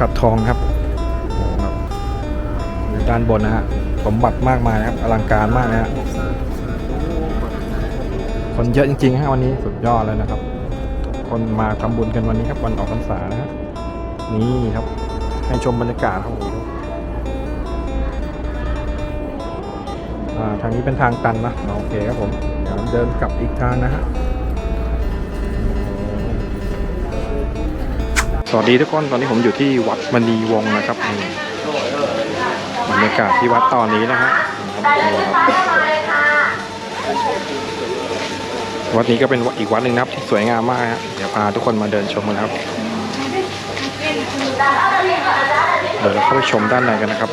ขัดทองครับอยู่ด้านบนนะฮะสมบัติมากมายนะครับอลังการมากนะฮะคนเยอะจริงๆฮะวันนี้สุดยอดเลยนะครับ คนมาทำบุญกันวันนี้ครับวันออกพรรษานะฮะนี่ครับ ให้ชมบรรยากาศครับทางนี้เป็นทางตันนะโอเคครับผมเดี๋ยวเดินกลับอีกทางนะฮะ สวัสดีทุกคนตอนนี้ผมอยู่ที่วัดมณีวงนะครับบรรยากาศที่วัดตอนนี้นะฮะวัดนี้ก็เป็นอีกวัดหนึ่งนะครับที่สวยงามมากฮะเดี๋ยวพาทุกคนมาเดินชมกันครับเดี๋ยวเราเข้าไปชมด้านในกันนะครับ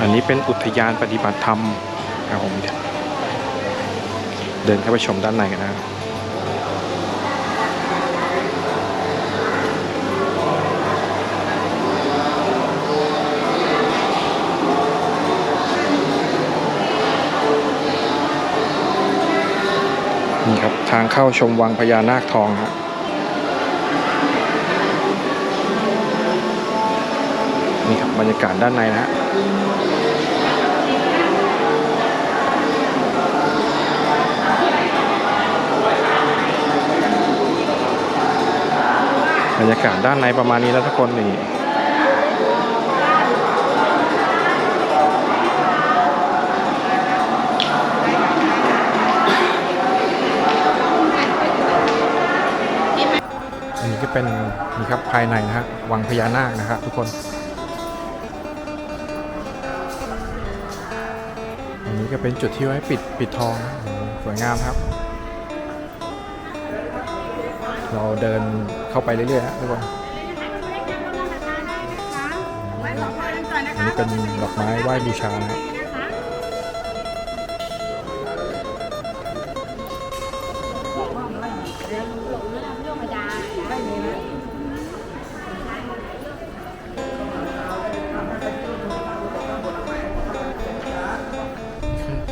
อันนี้เป็นอุทยานปฏิบัติธรรม ครับผมเดินเข้าไปชมด้านในกันนะครับนี่ครับ ทางเข้าชมวังพญานาคทองฮะนี่ครับบรรยากาศด้านในนะฮะ บรรยากาศด้านในประมาณนี้แล้วทุกคนนี่อันนี้ก็เป็นนี่ครับภายในนะฮะวังพญานาคนะครับทุกคนอันนี้ก็เป็นจุดที่ไว้ปิดปิดทองสวยงามครับ เราเดินเข้าไปเรื่อยๆฮะทุกคนอันนี้เป็นดอกไม้ไหว้บูชานะครับ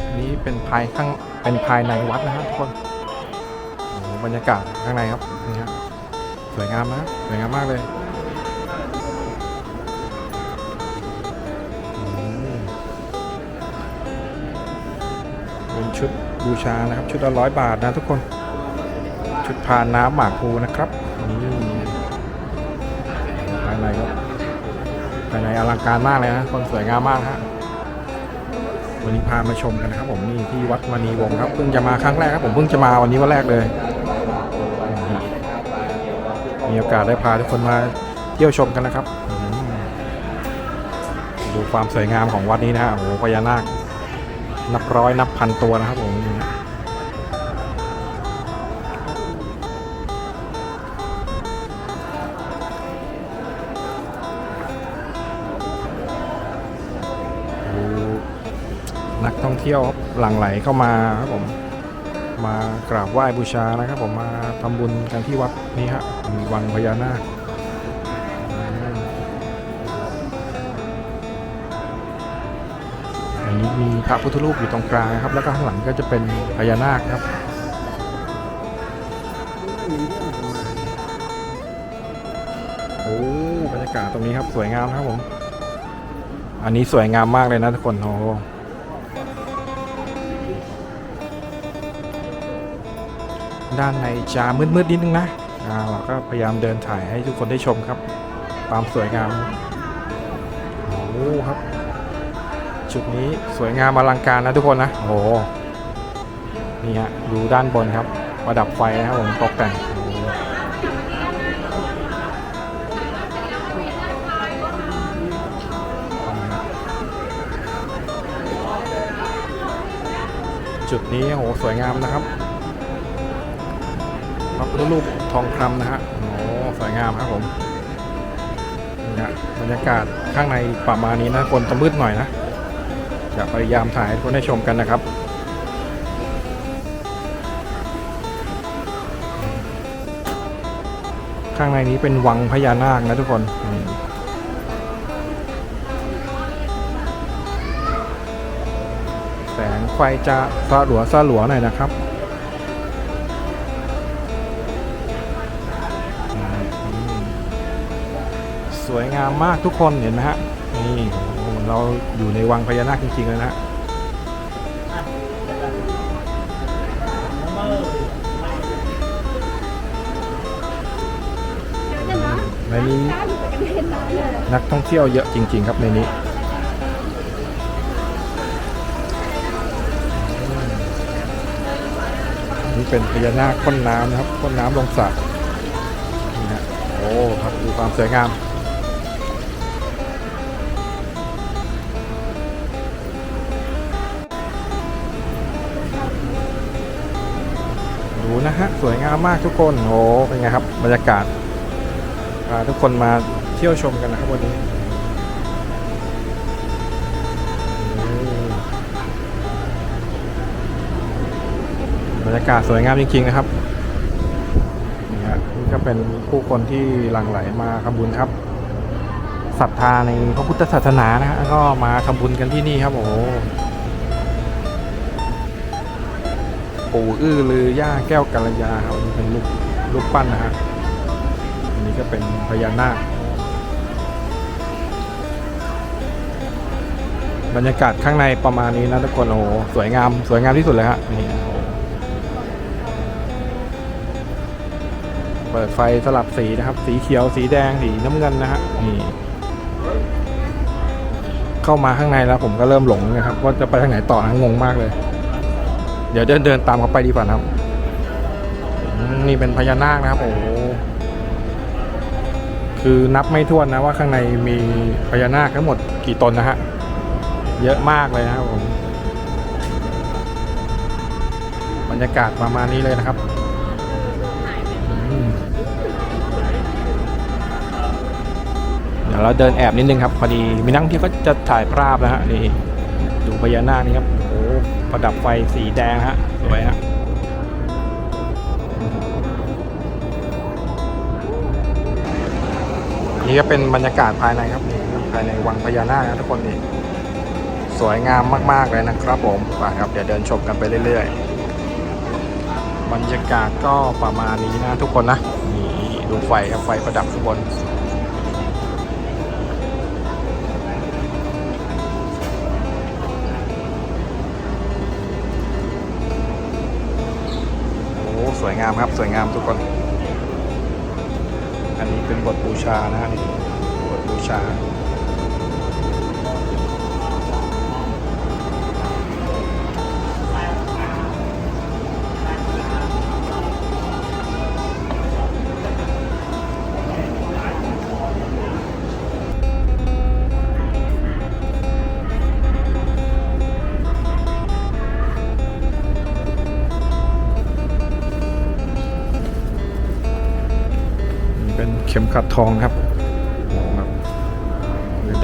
อันนี้เป็นภายข้างเป็นภายในวัดนะฮะทุกคนโอ้โหบรรยากาศข้างในครับนี่ฮะ สวยงามนะสวยงามมากเลยเป็นชุดบูชานะครับ ชุดละร้อยบาทนะทุกคน ชุดพานน้ำหมากภูนะครับภายในครับภายในอลังการมากเลยนะคนสวยงามมากฮะวันนี้พามาชมกันนะครับ ผมนี่ที่วัดมณีวงศ์ครับเพิ่งจะมาครั้งแรกครับผมเพิ่งจะมาวันนี้วันแรกเลย มีโอกาสได้พาทุกคนมาเที่ยวชมกันนะครับ ดูความสวยงามของวัดนี้นะฮะโอ้โหพญานาคนับร้อยนับพันตัวนะครับผมนักท่องเที่ยวหลั่งไหลเข้ามาครับผมมากราบไหว้บูชานะครับผมมาทำบุญกันที่วัด นี้ฮะมีวังพญานาคอันนี้มีพระพุทธรูปอยู่ตรงกลางครับ แล้วก็ข้างหลังก็จะเป็นพญานาคครับโอ้บรรยากาศตรงนี้ครับสวยงามครับผม อันนี้สวยงามมากเลยนะทุกคนโอ้ด้านในจะมืดๆนิดนึงนะ เราก็พยายามเดินถ่ายให้ทุกคนได้ชมครับ ความสวยงามโอ้โหครับจุดนี้สวยงามอลังการนะทุกคนนะโอ้โหนี่ฮะดูด้านบนครับประดับไฟนะครับผมตกแต่งจุดนี้โอ้โหสวยงามนะครับพระพุทธรูป ทองคำนะฮะโอ้สวยงามครับผมนี่ฮะบรรยากาศข้างในประมาณนี้นะคนจะมืดหน่อยนะจะพยายามถ่ายให้คนได้ชมกันนะครับข้างในนี้เป็นวังพญานาคนะทุกคน แสงไฟจะสลัวสลัวหน่อยนะครับ งามมากทุกคนเห็นไหมฮะนี่เราอยู่ในวังพญานาคจริงๆเลยนะฮะในนี้นักท่องเที่ยวเยอะจริง ๆ ครับในนี้นี่เป็นพญานาคพ่นน้ำนะครับพ่นน้ำลงสระนี่ฮะโอ้ครับดูความสวยงาม ฮะ สวยงามมากทุกคนโอ้เป็นไงครับ บรรยากาศาทุกคนมาเที่ยวชมกันนะครับวันนี้บรรยากาศสวยงามจริง ๆ นะครับนี่ฮะนี่ก็เป็นผู้คนที่หลั่งไหลมาทำบุญครับศรัทธาในพระพุทธศาสนานะฮะก็มาทำบุญกันที่นี่ครับโอ้ ปู่อื้อลือย่าแก้วกัลยาครับอันนี้เป็นรูปรูปปั้นนะฮะอันนี้ก็เป็นพญานาคบรรยากาศข้างในประมาณนี้นะทุกคนโอ้โหสวยงามสวยงามที่สุดเลยฮะนี่โอ้เปิดไฟสลับสีนะครับ สีเขียวสีแดงสีน้ำเงินนะฮะนี่เข้ามาข้างในแล้วผมก็เริ่มหลงนะครับว่าจะไปทางไหนต่อนะงงมากเลย ดี๋ยวเดินเดินตามเขาไปดีกว่านะครับ นี่เป็นพญานาคนะครับ โอ้คือนับไม่ถ้วนนะว่าข้างในมีพญานาคทั้งหมดกี่ตนนะฮะ เยอะมากเลยนะครับผมบรรยากาศประมาณนี้เลยนะครับเดี๋ยวเราเดินแอบนิดนึงครับ พอดีมีนักท่งเที่ยวก็จะถ่ายภาพนะฮะนี่ดูพญานาคนี่ครับ ประดับไฟสีแดงฮะสวยฮะนี่ก็เป็นบรรยากาศภายในครับนี่ภายในวังพญานาคนะทุกคนนี่สวยงามมาก ๆ เลยนะครับผมไปครับ เดี๋ยวเดินชมกันไปเรื่อย ๆ บรรยากาศก็ประมาณนี้นะทุกคนนะ นี่ดูไฟครับไฟประดับข้างบน สวยงามครับ สวยงามทุกคน อันนี้เป็นบทบูชานะฮะนี่บทบูชา เข็มขัดทองครับ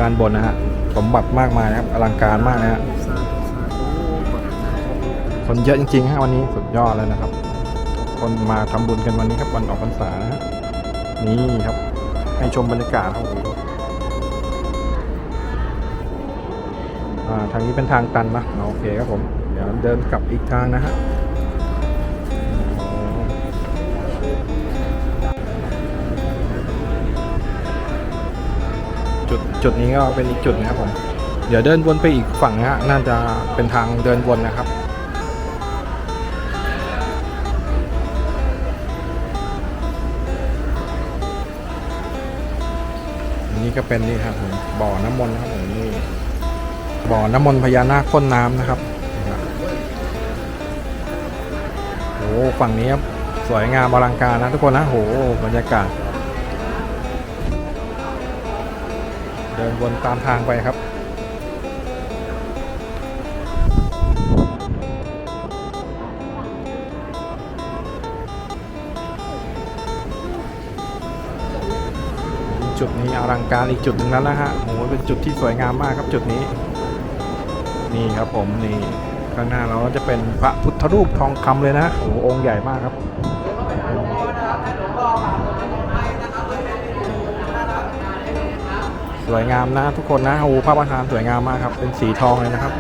ด้านบนนะฮะสมบัติมากมายนะครับอลังการมากนะฮะคนเยอะจริงๆฮะวันนี้สุดยอดเลยนะครับ คนมาทำบุญกันวันนี้ครับวันออกพรรษานะนี่ครับ ให้ชมบรรยากาศครับทางนี้เป็นทางตันนะโอเคครับผม เดี๋ยวเดินกลับอีกทางนะฮะ จุดนี้ก็เป็นอีกจุดนะครับผม เดี๋ยวเดินวนไปอีกฝั่งนะฮะน่าจะเป็นทางเดินวนนะครับนนี้ก็เป็นนี่ครับผมบ่อน้ำมนต์ครับผมนี่บ่อน้ำมนต์พญานาคพ่นน้ำนะครับนี่ครับโอ้ฝั่งนี้ครับสวยงามอลังการนะทุกคนนะโหบรรยากาศ เดินวนตามทางไปครับจุดนี้อลังการอีกจุดหนึ่งแล้วนะฮะโหเป็นจุดที่สวยงามมากครับจุดนี้ นี่ครับผมนี่ข้างหน้าเราจะเป็นพระพุทธรูปทองคำเลยนะโอ้โหองค์ใหญ่มากครับ วยงามนะทุกคนนะโอ้โหพระประธานสวยงามมากครับเป็นสีทองเลยนะครับ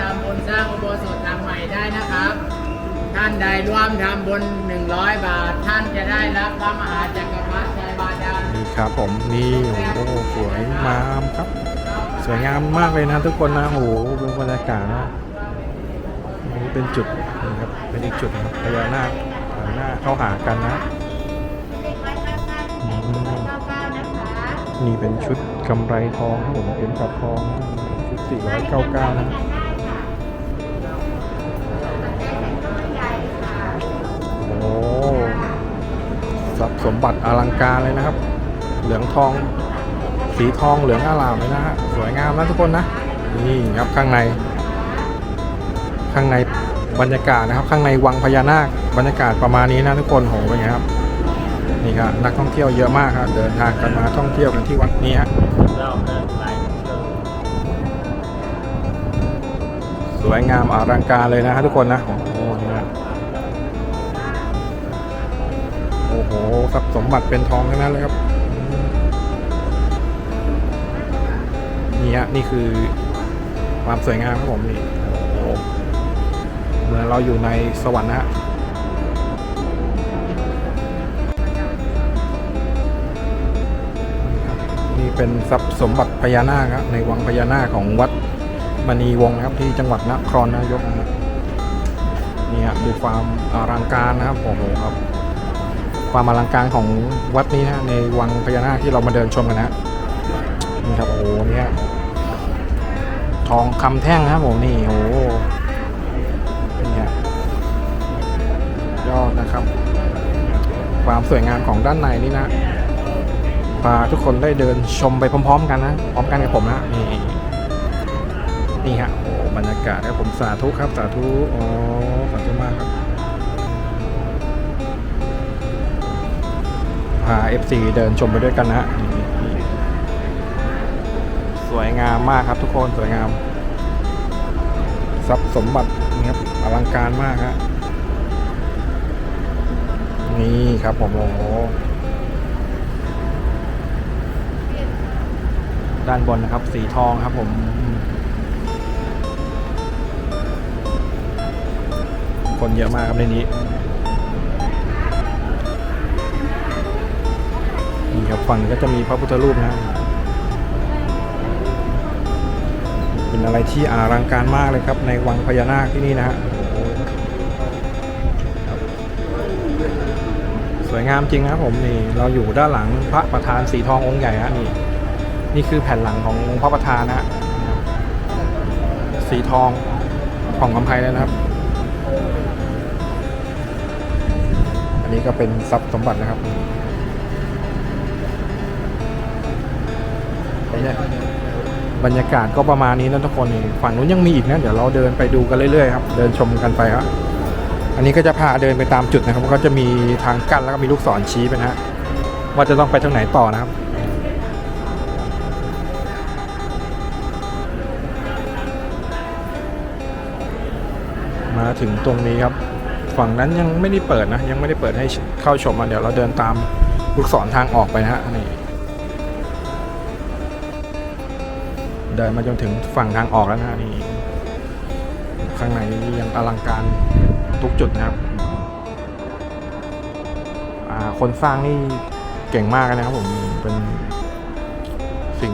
ทำบุญสร้างอุโบสถหลังใหม่ได้นะครับ ท่านใดร่วมทำบุญ100 บาท ท่านจะได้รับพระมหาจักรพรรดิชัยบาดาลนี่ครับผมนี่โอ้โหสวยงามครับ สวยงามมากเลยนะทุกคนนะโอ้โหดูบรรยากาศนะนี่เป็นจุดนะครับเป็นอีกจุดนะครับพญานาคหันหน้าเข้าหากันนะ นี่เป็นชุดกำไรทองครับผมเป็นกับทองชุด499นะโอ้ทรัพย์สมบัติอลังการเลยนะครับ เหลืองทอง สีทองเหลืองอลามเลยนะฮะสวยงามนะทุกคนนะ นี่ครับข้างใน ข้างในบรรยากาศนะครับ ข้างในวังพญานาคบรรยากาศประมาณนี้นะทุกคนโหเป็นไงครับ นี่ครับนักท่องเที่ยวเยอะมากครับเดินทางกันมาท่องเที่ยวกันที่วัดนี้ฮะสวยงามอลังการเลยนะฮะทุกคนนะโอ้โหนี่นะโอ้โหทรัพย์สมบัติเป็นทองทั้งนั้นเลยครับนี่ฮะนี่คือความสวยงามครับผมนี่โอ้โหเหมือนเราอยู่ในสวรรค์นะฮะ เป็นทรัพย์สมบัติพญานาคครับในวังพญานาคของวัดมณีวงศ์นะครับที่จังหวัดนครนายกนะครับนี่ฮะดูความอลังการนะครับโอ้โหครับ ความอลังการของวัดนี้นะในวังพญานาคที่เรามาเดินชมกันนะนี่ครับโอ้โหเนี่ยทองคำแท่งนะครับผมนี่โอ้โหนี่ฮะยอดนะครับ ความสวยงามของด้านในนี่นะ พาทุกคนได้เดินชมไปพร้อม ๆ กันนะ พร้อมกันกับผมนะนี่นี่ฮะโอ้บรรยากาศครับผมสาธุครับสาธุอ๋อสาธุมากครับพา FC เดินชมไปด้วยกันนะฮะสวยงามมากครับทุกคนสวยงาม ทรัพย์สมบัตินี่ครับอลังการมากฮะนี่ครับผมโอ้ ด้านบนนะครับ สีทองครับผมคนเยอะมากครับในนี้นี่ครับฝั่งก็จะมีพระพุทธรูปนะเป็นอะไรที่อารังการมากเลยครับ ในวังพญานาคที่นี่นะฮะสวยงามจริงนะครับผมนี่เราอยู่ด้านหลังพระประธานสีทององค์ใหญ่ฮะนี่ นี่คือแผ่นหลังของพระประธานนะฮะสีทองของกำไพเลยนะครับ อันนี้ก็เป็นทรัพย์สมบัตินะครับเนี่ยบรรยากาศก็ประมาณนี้นะทุกคนฝั่งนู้นยังมีอีกนะเดี๋ยวเราเดินไปดูกันเรื่อยๆครับเดินชมกันไปครับอันนี้ก็จะพาเดินไปตามจุดนะครับก็จะมีทางกั้นแล้วก็มีลูกศรชี้ไปนะฮะว่าจะต้องไปทางไหนต่อนะครับ มาถึงตรงนี้ครับ ฝั่งนั้นยังไม่ได้เปิดนะ ยังไม่ได้เปิดให้เข้าชมอะเดี๋ยวเราเดินตามลูกศรทางออกไปนะฮะนี่เดินมาจนถึงฝั่งทางออกแล้วนะนี่ข้างในยังอลังการทุกจุดนะครับคนสร้างนี่เก่งมากนะครับผมเป็นสิ่ง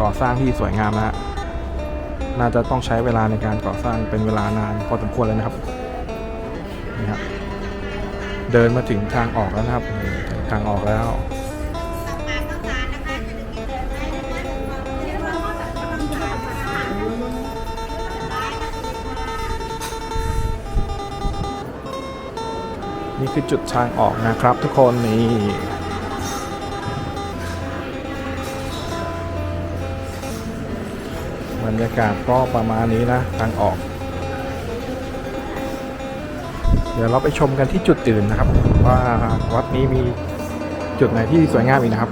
ก่อสร้างที่สวยงามนะฮะ น่าจะต้องใช้เวลาในการก่อสร้างเป็นเวลานานพอสมควรเลยนะครับนี่ครับ เดินมาถึงทางออกแล้วนะครับ ทางออกแล้วนี่คือจุดทางออกนะครับทุกคนนี่ รรยากาศก็ประมาณนี้นะทางออก เดี๋ยวเราไปชมกันที่จุดอื่นนะครับ ว่าวัดนี้มีจุดไหนที่สวยงามอีกนะครับ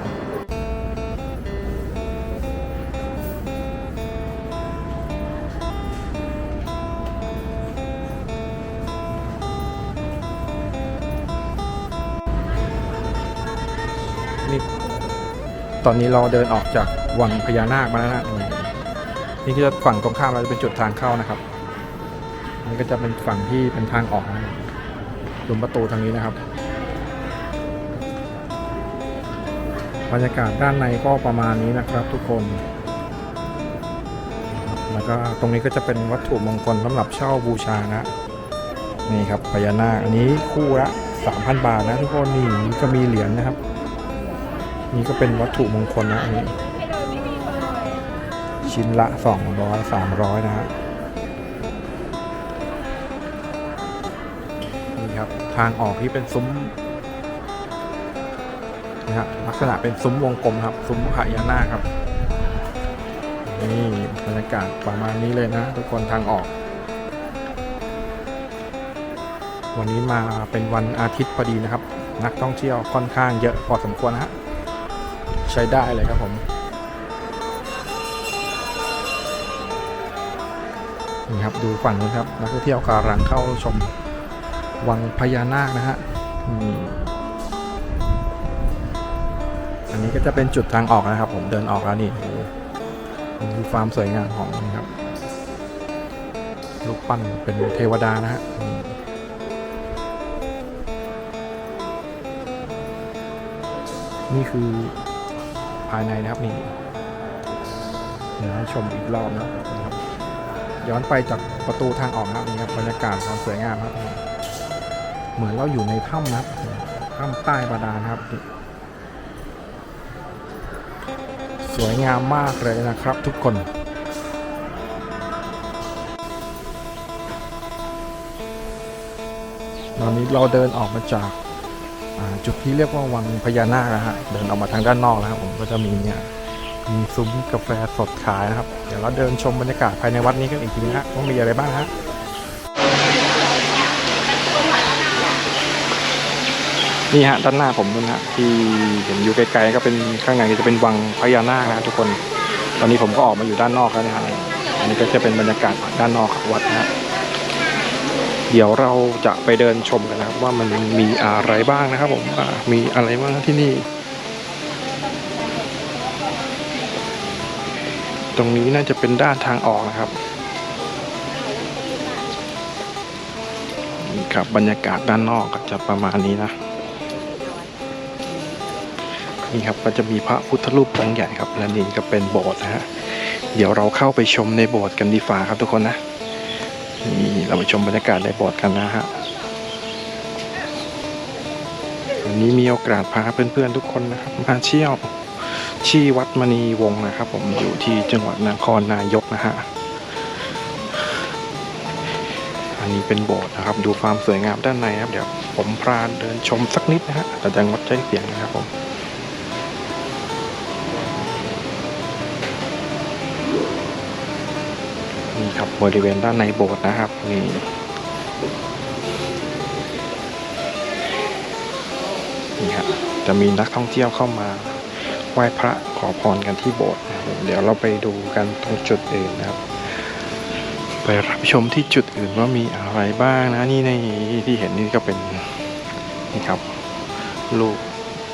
นี่ตอนนี้เราเดินออกจากวังพญานาคมาแล้วนะ นี่นี่ก็จะฝั่งตรงข้ามเราจะเป็นจุดทางเข้านะครับนี่ก็จะเป็นฝั่งที่เป็นทางออกนะครับรวมประตูทางนี้นะครับบรรยากาศด้านในก็ประมาณนี้นะครับทุกคน แล้วก็ตรงนี้ก็จะเป็นวัตถุมงคลสำหรับเช่าบูชานะ นี่ครับพญานาคอันนี้คู่ละ 3,000 บาทนะทุกคนนี่ก็มีเหรียญนะครับ นี่ก็เป็นวัตถุมงคลนะอันนี้ ชิ้นละ 200 300 นะฮะนี่ครับ ทางออกที่เป็นซุ้มนะฮะลักษณะเป็นซุ้มวงกลมครับ ซุ้มพญานาคครับ นี่บรรยากาศประมาณนี้เลยนะ ทุกคนทางออก วันนี้มาเป็นวันอาทิตย์พอดีนะครับ นักท่องเที่ยวค่อนข้างเยอะพอสมควรนะฮะใช้ได้เลยครับผม นี่ครับดูฝั่งนู้นครับนักท่องเที่ยวกำลังเข้าชมวังพญานาคนะฮะนี่อันนี้ก็จะเป็นจุดทางออกนะครับ ผมเดินออกแล้วนี่ดูความสวยงามของนี่ครับลูกปั้นเป็นเทวดานะฮะนี่นี่คือภายในนะครับนี่เดี๋ยวให้ชมอีกรอบนะครับ ย้อนไปจากประตูทางออกนะครับนี่ครับบรรยากาศความสวยงามครับ เหมือนเราอยู่ในถ้ำนะครับถ้ำใต้บาดาลครับ สวยงามมากเลยนะครับทุกคนตอนนี้เราเดินออกมาจากจุดที่เรียกว่าวังพญานาคนะฮะเดินออกมาทางด้านนอกแล้วครับผมก็จะมีเนี่ย มีซุ้มกาแฟสดขายนะครับ เดี๋ยวเราเดินชมบรรยากาศภายในวัดนี้กันอีกทีนะฮะว่ามีอะไรบ้างฮะนี่ฮะด้านหน้าผมนู่นฮะที่เห็นอยู่ไกลๆก็เป็นข้างในจะเป็นวังพญานาคนะทุกคน ตอนนี้ผมก็ออกมาอยู่ด้านนอกแล้วนะฮะอันนี้ก็จะเป็นบรรยากาศด้านนอกของวัดนะฮะเดี๋ยวเราจะไปเดินชมกันนะครับว่ามันมีอะไรบ้างนะครับผมมีอะไรบ้างที่นี่ ตรงนี้น่าจะเป็นด้านทางออกนะครับนี่ครับบรรยากาศด้านนอกก็จะประมาณนี้นะนี่ครับก็จะมีพระพุทธรูปองค์ใหญ่ครับและนี่ก็เป็นโบสถ์นะฮะเดี๋ยวเราเข้าไปชมในโบสถ์กันดีฟ้าครับทุกคนนะนี่เราไปชมบรรยากาศในโบสถ์กันนะฮะวันนี้มีโอกาสพาเพื่อนๆทุกคนนะครับมาเที่ยว ที่วัดมณีวงนะครับ ผมอยู่ที่จังหวัดนครนายกนะฮะอันนี้เป็นโบสถ์นะครับ ดูความสวยงามด้านในครับ เดี๋ยวผมพาเดินชมสักนิดนะฮะแต่จะงดใช้เสียงนะครับผมนี่ครับบริเวณด้านในโบสถ์นะครับนี่นี่ครับจะมีนักท่องเที่ยวเข้ามา ไหว้พระขอพรกันที่โบสถ์นะครับเดี๋ยวเราไปดูกันตรงจุดอื่นนะครับ ไปรับชมที่จุดอื่นว่ามีอะไรบ้างนะนี่ในที่เห็นนี่ก็เป็นนี่ครับรูป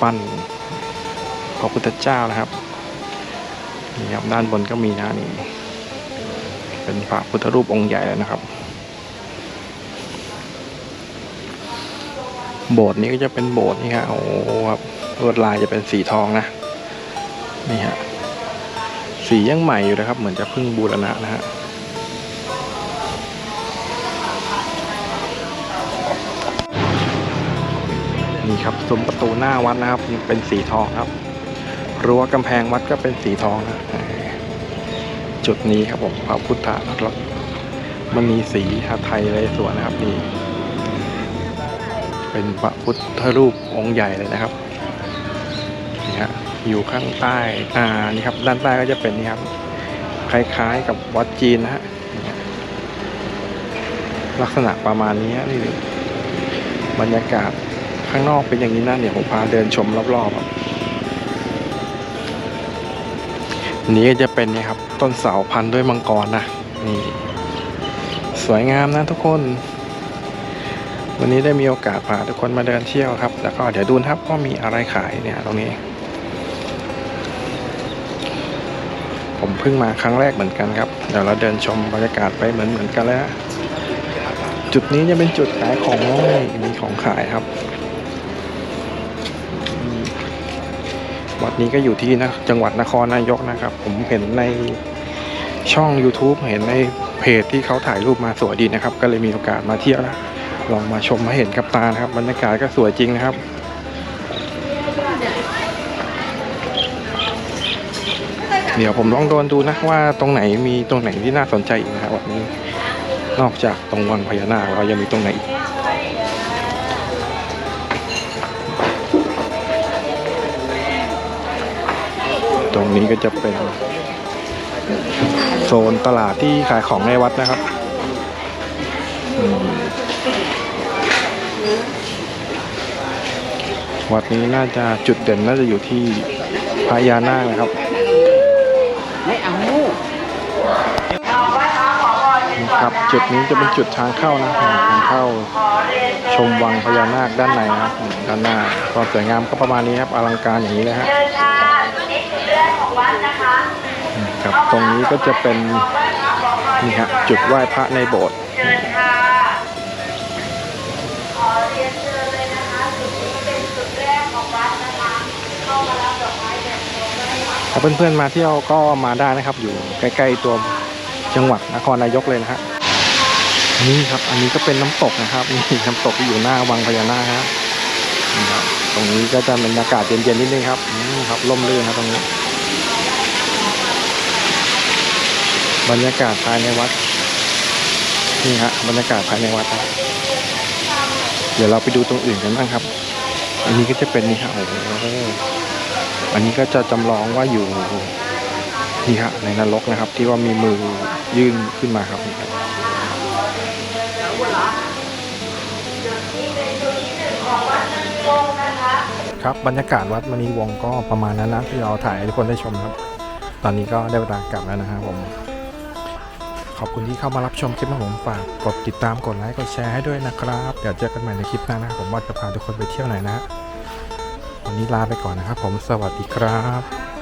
ปั้นพระพุทธเจ้านะครับนี่ครับด้านบนก็มีนะนี่เป็นพระพุทธรูปองค์ใหญ่เลยนะครับ โบสถ์นี้ก็จะเป็นโบสถ์นี่ครับโอ้โหครับลวดลายจะเป็นสีทองนะ นี่ฮะสียังใหม่อยู่นะครับ เหมือนจะเพิ่งบูรณะนะฮะนี่ครับซุ้มประตูหน้าวัดนะครับยังเป็นสีทองครับรั้วกำแพงวัดก็เป็นสีทองนะจุดนี้ครับผมพระพุทธรัตน์มณีสีหาไทยเลยสวนนะครับนี่เป็นพระพุทธรูปองค์ใหญ่เลยนะครับ อยู่ข้างใต้ อ่า นี่ครับ ด้านใต้ก็จะเป็นนี่ครับ คล้ายๆกับวัดจีนนะฮะ ลักษณะประมาณนี้นี่บรรยากาศข้างนอกเป็นอย่างนี้นะเดี๋ยวผมพาเดินชมรอบๆครับนี้ก็จะเป็นนี่ครับ ต้นเสาพันด้วยมังกรนะ นี่ สวยงามนะทุกคนวันนี้ได้มีโอกาสพาทุกคนมาเดินเที่ยวครับ แล้วก็เดี๋ยวดูนะครับว่ามีอะไรขายเนี่ยตรงนี้ ผมเพิ่งมาครั้งแรกเหมือนกันครับ เดี๋ยวเราเดินชมบรรยากาศไปเหมือนเหมือนกันแล้ว จุดนี้จะเป็นจุดขายของมีของขายครับวัดนี้ก็อยู่ที่นะจังหวัดนครนายกนะครับ ผมเห็นในช่อง YouTube เห็นในเพจที่เขาถ่ายรูปมาสวยดีนะครับ ก็เลยมีโอกาสมาเที่ยวนะลองมาชมมาเห็นกับตานะครับบรรยากาศก็สวยจริงนะครับ เดี๋ยวผมลองโดนดูนะว่าตรงไหนมีตรงไหนที่น่าสนใจอีกนะครับวันนี้นอกจากตรงวังพญานาคเรายังมีตรงไหนอีกตรงนี้ก็จะเป็นโซนตลาดที่ขายของในวัดนะครับวัดนี้น่าจะจุดเด่นน่าจะอยู่ที่พญานาคนะครับ ครับ จุดนี้จะเป็นจุดทางเข้านะทางเข้าชมวังพญานาคด้านในนะครับด้านหน้าความสวยงามก็ประมาณนี้ครับอลังการอย่างนี้นะฮะเชิญค่ะนี่คือเรื่องของวัดนะครับตรงนี้ก็จะเป็นนี่ฮะจุดไหว้พระในโบสถ์ครับดอกไม้แบบโปรดได้ค่ะถ้าเพื่อนๆมาเที่ยวก็มาได้นะครับ อยู่ใกล้ ๆ ตัว จังหวัดนครนายกเลยนะฮะนี่ครับ อันนี้ก็เป็นน้ำตกนะครับนี่น้ำตกที่อยู่หน้าวังพญานาคฮะนี่ครับตรงนี้ก็จะเป็นอากาศเย็นๆนิดนึงครับอืมครับร่มรื่นครับตรงนี้ บรรยากาศภายในวัดนี่ฮะบรรยากาศภายในวัดครับเดี๋ยวเราไปดูตรงอื่นกันบ้างครับ อันนี้ก็จะเป็นนี่ฮะโอ้โหอันนี้ก็จะจำลองว่าอยู่ นี่ฮะในนรกนะครับ ที่ว่ามีมือยื่นขึ้นมาครับนี่ครับครับบรรยากาศวัดมณีวงก็ประมาณนั้นนะที่เราถ่ายให้ทุกคนได้ชมครับ ตอนนี้ก็ได้เวลากลับแล้วนะครับผมขอบคุณที่เข้ามารับชมคลิปของผมฝากกดติดตามกดไลค์กดแชร์ให้ด้วยนะครับ เดี๋ยวเจอกันใหม่ในคลิปหน้านะผมว่าจะพาทุกคนไปเที่ยวไหนนะ วันนี้ลาไปก่อนนะครับผมสวัสดีครับ